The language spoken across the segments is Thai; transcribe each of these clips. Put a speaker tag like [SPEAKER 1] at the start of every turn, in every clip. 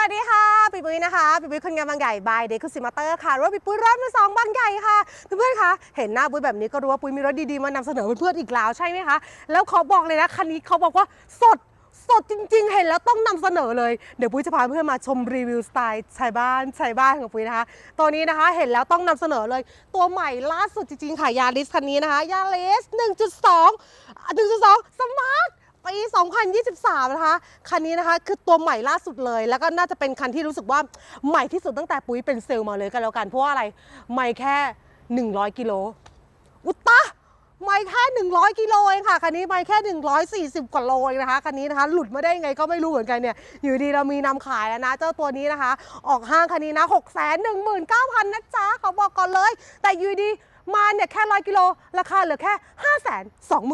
[SPEAKER 1] วัสดีค่ะปีปุ้ยนะคะปีปุ้ยคนงานบางใหญ่บายเด็กคุณสิมาเตอร์ค่ะรถปีปุ้ยรถมือสองบางใหญ่ค่ะเพื่อนๆคะเห็นหน้าปุ้ยแบบนี้ก็รู้ว่าปุ้ยมีรถดีๆมานำเสนอเพื่อนๆอีกแล้วใช่ไหมคะแล้วเขาบอกเลยนะคันนี้เขาบอกว่าสดสดจริงๆ เห็นแล้วต้องนำเสนอเลย เดี๋ยวปุ้ยจะพาเพื่อนมาชมรีวิวสไตล์ชายบ้านชายบ้านของปุ้ยนะคะ ตัวนี้นะคะเห็นแล้วต้องนำเสนอเลย ตัวใหม่ล่าสุดจริงๆค่ะยาริสคันนี้นะคะยาริส1.2 1.2สมาร์ 2023 นะคะ คันนี้นะคะคือตัวใหม่ล่าสุดเลย แล้วก็น่าจะเป็นคันที่รู้สึกว่าใหม่ที่สุดตั้งแต่ปุ๋ยเป็นเซลล์มาเลยกันแล้วกัน เพราะว่าอะไรใหม่แค่ 100 กิโล อุตตะใหม่แค่ 100 กิโลเองค่ะ คันนี้ใหม่แค่ 140 กว่าโลเองนะคะ คันนี้นะคะ หลุดมาได้ยังไงก็ไม่รู้เหมือนกันเนี่ย อยู่ดีเรามีนำขายแล้วนะ เจ้าตัวนี้นะคะ ออกห้างคันนี้นะ 6 1 9 0 0 0 นะจ๊ะขาบอกก่อนเลย แต่อยู่ดีมาเนี่ยแค่100กิโล ราคาเหลือแค่ 5 2 9 0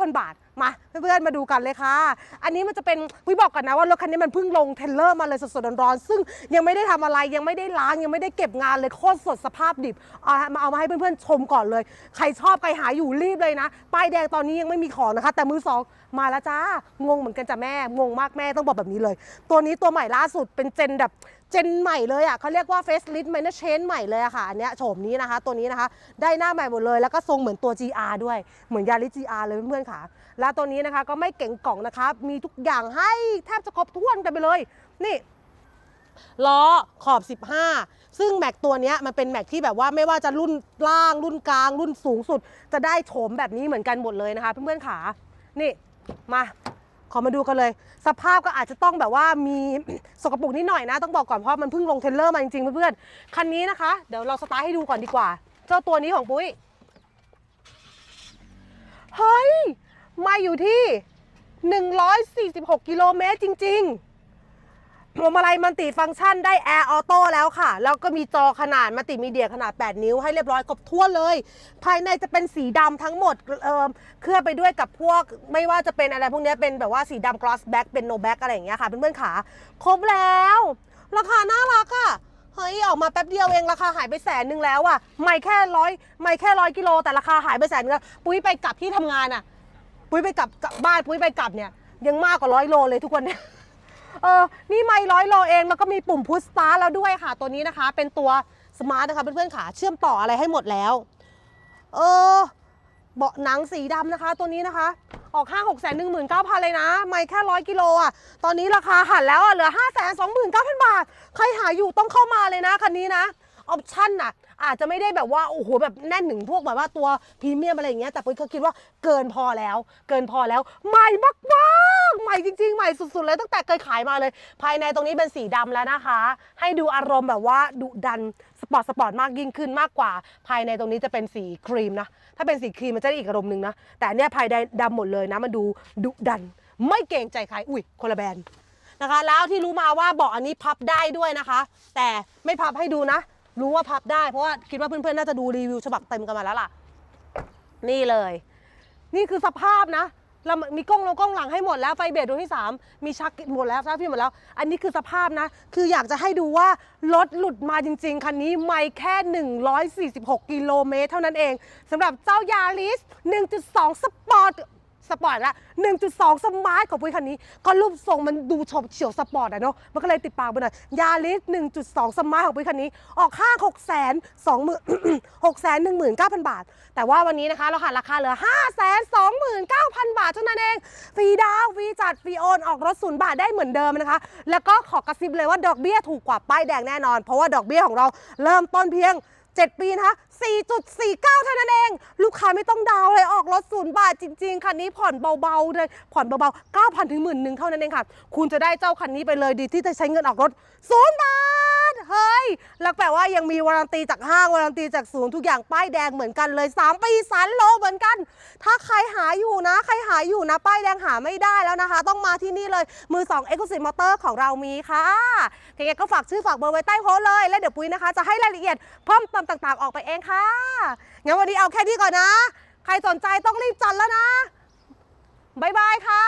[SPEAKER 1] 0 0 บาท มาเพื่อนๆมาดูกันเลยค่ะ อันนี้มันจะเป็นวิบอกก่อนนะว่ารถคันนี้มันเพิ่งลงเทรลเลอร์มาเลยสดๆร้อนๆซึ่งยังไม่ได้ทำอะไรยังไม่ได้ล้างยังไม่ได้เก็บงานเลยโคตรสดสภาพดิบเอามาเอามาให้เพื่อนๆชมก่อนเลย ใครชอบใครหาอยู่รีบเลยนะป้ายแดงตอนนี้ยังไม่มีของนะคะ แต่มือสองมาแล้วจ้างงเหมือนกันจ้ะแม่งงมากแม่ต้องบอกแบบนี้เลย ตัวนี้ตัวใหม่ล่าสุดเป็นเจนแบบเจนใหม่เลยอะเขาเรียกว่า face lift minor change ใหม่เลยอะค่ะอันเนี้ยโฉมนี้นะคะ ตัวนี้นะคะ ได้หน้าใหม่หมดเลยแล้วก็ทรงเหมือนตัว GR ด้วย เหมือนยาริ GR เลยเพื่อนๆค่ะ แล้วตัวนี้นะคะก็ไม่เก่งกล่องนะคะ มีทุกอย่างให้แทบจะครบถ้วนกันไปเลย นี่ล้อขอบ 15 ซึ่งแม็กตัวนี้มันเป็นแม็กที่แบบว่าไม่ว่าจะรุ่นล่างรุ่นกลาง รุ่นสูงสุด จะได้โฉมแบบนี้เหมือนกันหมดเลยนะคะเพื่อนๆขานี่มา อมาดูกันเลย สภาพก็อาจจะต้องแบบว่ามีสกปรกนิดหน่อยนะ ต้องบอกก่อนเพราะมันเพิ่งลงเทนเลอร์มาจริงๆเพื่อนๆคันนี้นะคะ เดี๋ยวเราสตาร์ทให้ดูก่อนดีกว่า เจ้าตัวนี้ของปุ้ยเฮ้ยมาอยู่ที่ 146 กิโลเมตรจริง ๆ พวงมาลัยมันติฟังก์ชันได้แอร์ออโต้แล้วค่ะ แล้วก็มีจอขนาดมัลติมีเดียขนาด 8 นิ้วให้เรียบร้อยครบถ้วนเลย ภายในจะเป็นสีดำทั้งหมดเอ่อเคลือบไปด้วยกับพวก ไม่ว่าจะเป็นอะไรพวกนี้เป็นแบบว่าสีดำ gloss back เป็น no back อะไรอย่างเงี้ยค่ะเพื่อนๆขาครบแล้ว ราคาน่ารักอะเฮ้ย ออกมาแป๊บเดียวเอง ราคาหายไปแสนหนึ่งแล้วอะไม่แค่ร้อยไม่แค่ร้อยกิโลแต่ราคาหายไปแสนนึงแล้วปุ้ยไปกลับที่ทำงานอะปุ้ยไปกลับกลับบ้านปุ้ยไปกลับเนี่ยยังมากกว่าร้อยโลเลยทุกวันเนี่ย เออนี่ไม่ร้อยโลเองแล้วก็มีปุ่มพุชสตาร์แล้วด้วยค่ะ ตัวนี้นะคะ เป็นตัวสมาร์ทนะคะเพื่อนๆขาเชื่อมต่ออะไรให้หมดแล้วเออเบาะหนังสีดำนะคะ ตัวนี้นะคะ ออกห้างหกแสนหนึ่งหมื่นเก้าพันเลยนะ ไม่แค่ร้อยกิโลอะ ตอนนี้ราคาหันแล้วอะเหลือห้าแสนสองหมื่นเก้าพันบาท ใครหาอยู่ต้องเข้ามาเลยนะคันนี้นะ ออปชั่นน่ะ อาจจะไม่ได้แบบว่า โอ้โห แบบแน่นถึงพวกแบบว่าตัวพรีเมียมอะไรอย่างเงี้ย แต่ปุ้ยก็คิดว่าเกินพอแล้ว เกินพอแล้ว ใหม่มากๆ ม่จริงๆใหม่สุดๆเลยตั้งแต่เคยขายมาเลย ภายในตรงนี้เป็นสีดำแล้วนะคะ ให้ดูอารมณ์แบบว่าดุดันสปอร์ตสปอร์ตมากยิ่งขึ้นมากกว่า ภายในตรงนี้จะเป็นสีครีมนะ ถ้าเป็นสีครีมมันจะได้อีกอารมณ์หนึ่งนะ แต่เนี้ยภายในดำหมดเลยนะมันดูดุดัน ไม่เกรงใจใครอุ้ยคนละแบรนด์นะคะ แล้วที่รู้มาว่าเบาะอันนี้พับได้ด้วยนะคะ แต่ไม่พับให้ดูนะ รู้ว่าพับได้เพราะว่าคิดว่าเพื่อนๆน่าจะดูรีวิวฉบับเต็มกันมาแล้วล่ะ นี่เลย นี่คือสภาพนะ เรามีกล้องลงกล้องหลังให้หมดแล้วไฟเบรดดวงที่ 3 มีชักหมดแล้วชักพี่หมดแล้ว อันนี้คือสภาพนะ คืออยากจะให้ดูว่ารถหลุดมาจริง ๆ คันนี้ไม่แค่ 146 กิโลเมตรเท่านั้นเองสำหรับเจ้ายาริส1.2 สปอร์ต สปอร์ตละ1.2 สมาร์ทของปุ้ยคันนี้ ก็รูปทรงมันดูชมเฉียวสปอร์ตอะเนาะมันก็เลยติดปากไปหน่อยยาริส1.2 สมาร์ทของปุ้ยคันนี้ ออกห้า6 2 0 0 0 6 1 9 0 0 บาท แต่ว่าวันนี้นะคะเราหันราคาเหลือ 5 2 9 0 0 0 บาทเท่านั้นเองฟรีดาวฟรีจัดฟรีโอนออกรถศูนย์บาทได้เหมือนเดิมนะคะ แล้วก็ขอกระซิบเลยว่าดอกเบี้ยถูกกว่าป้ายแดงแน่นอน เพราะว่าดอกเบี้ยของเราเริ่มต้นเพียง 7 ปีนะคะ 4.49 เท่านั้นเอง ลูกค้าไม่ต้องดาวเลยออกรถศูนย์บาทจริง ๆ คันนี้ผ่อนเบาๆเลย ผ่อนเบาๆ 9,000 ถึงหมื่นหนึ่งเท่านั้นเองค่ะ คุณจะได้เจ้าคันนี้ไปเลยดีที่จะใช้เงินออกรถศูนย์บาท เฮ้ยแล้วแปลว่ายังมีวารันตีจากห้างวารันตีจากศูนย์ทุกอย่างป้ายแดงเหมือนกันเลย3ปีสันโลเหมือนกัน ถ้าใครหาอยู่นะ ใครหาอยู่นะ ป้ายแดงหาไม่ได้แล้วนะคะ ต้องมาที่นี่เลยมือ2 e x c l u s i v e Motor ของเรามีค่ะยังไงก็ฝากชื่อฝากเบอร์ไว้ใต้โพสเลยแล้วเดี๋ยวปุ้ยนะคะ จะให้รายละเอียดเพิ่มเติมต่างๆ ออกไปเองค่ะงั้นวันนี้เอาแค่นี้ก่อนนะ ใครสนใจต้องรีบจัดแล้วนะบ๊ายบายค่ะ